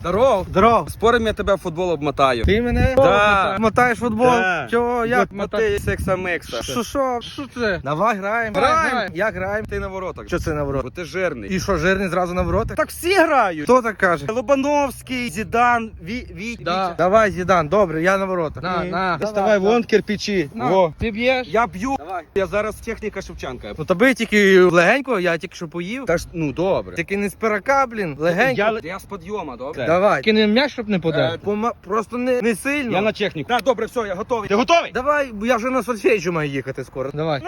Здоров. Здоров. Спорим, я тебе в футбол обмотаю. Ти мене Да. мотаєш футбол? Да. Чого? Як? Мотати секса мекса. Що, що? Що це? Давай граємо. Граємо. граємо. Як граємо? Ти на воротах. Що це на ворот? Бо ти жирний. І що, жирний зразу на ворота? Так всі грають. Хто так каже? Лобановський, Зідан, Ві, Ві, Да. Давай, Зідан, добре, я на ворота. На, Ні. на. Доставай вон кирпичі. На, Во. Ти б'єш? Я б'ю. Давай. Я зараз техніка Шевченка. Ну тобі тільки легенько, я тільки що поїв. Та ж, ну добре. Тільки не з пирака, блін, легенько. Я, я з підйома, добре? Давай. Не м'яч, щоб не Е. Пома- Просто не, не сильно. Я на техніку. Так, добре, все, я готовий. Ти готовий? Давай, бо я вже на Сольфейджу маю їхати скоро. Давай.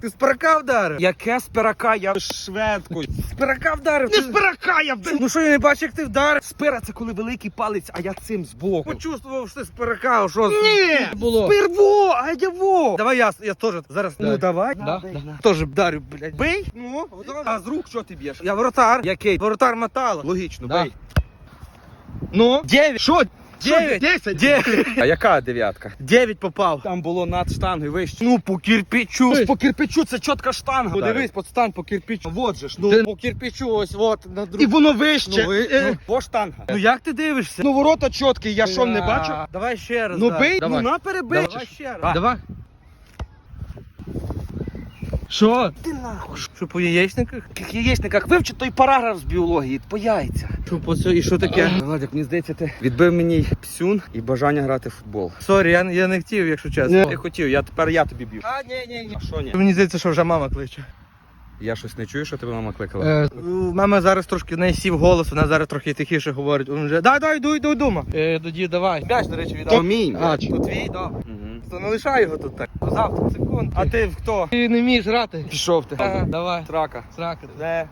Ти з пирака вдарив? Яке з пирака? Я шведку. з пирака вдарив. Не з пирака я вдарив. Ну що, я не бачу, як ти вдарив? Спира це коли великий палець, а я цим збоку. Почувствував, що ти з пирака, що з- Ні! Було. Спирво, а я во. Давай я, я теж зараз. Ну давай. Да, да. Теж вдарю, блядь. Бий? Ну, а з рук що ти б'єш? Я воротар. Який? Воротар металу. Логічно, Да. бий. Ну? Дев'ять. Що? Дев'ять. Десять? Дев'ять. А яка дев'ятка? Дев'ять попав. Там було над штангою вище. Ну, по кирпичу. По кирпичу це чітка штанга. Подивись, подстань по кирпичу. Вот же ж, ну. Ти- По кирпичу ось, от, на друг. І воно вище. Ну, ви- Е, По штанга. Ну як ти дивишся? Ну ворота чіткі, я що не бачу? Давай ще раз. Ну бий, Давай. ну на перебий. Давай ще раз. Давай. Що? Ти нахуй. Що по яєчниках? Яких яєчниках вивчи той параграф з біології, по яйця. Що по цьому? І що таке? Владик, мені здається, ти відбив мені псюн і бажання грати в футбол. Сорі, я, я не хотів, якщо чесно. Я хотів, я тепер я тобі б'ю. А, ні, ні, ні. А що ні? Мені здається, що вже мама кличе. Я щось не чую, що тебе мама кликала. Е, У мами зараз трошки в неї сів голос, вона зараз трохи тихіше говорить. Він вже дай, дай, йду, йду, дома. е, тоді давай. М'яч, до речі, То мій. А, То твій, добре. Мгм. То не лишай його тут так. Завтра, секунд. А ти хто? Ти не вмієш грати. Пішов ти. Ага, Давай. Трака. Срака. Де?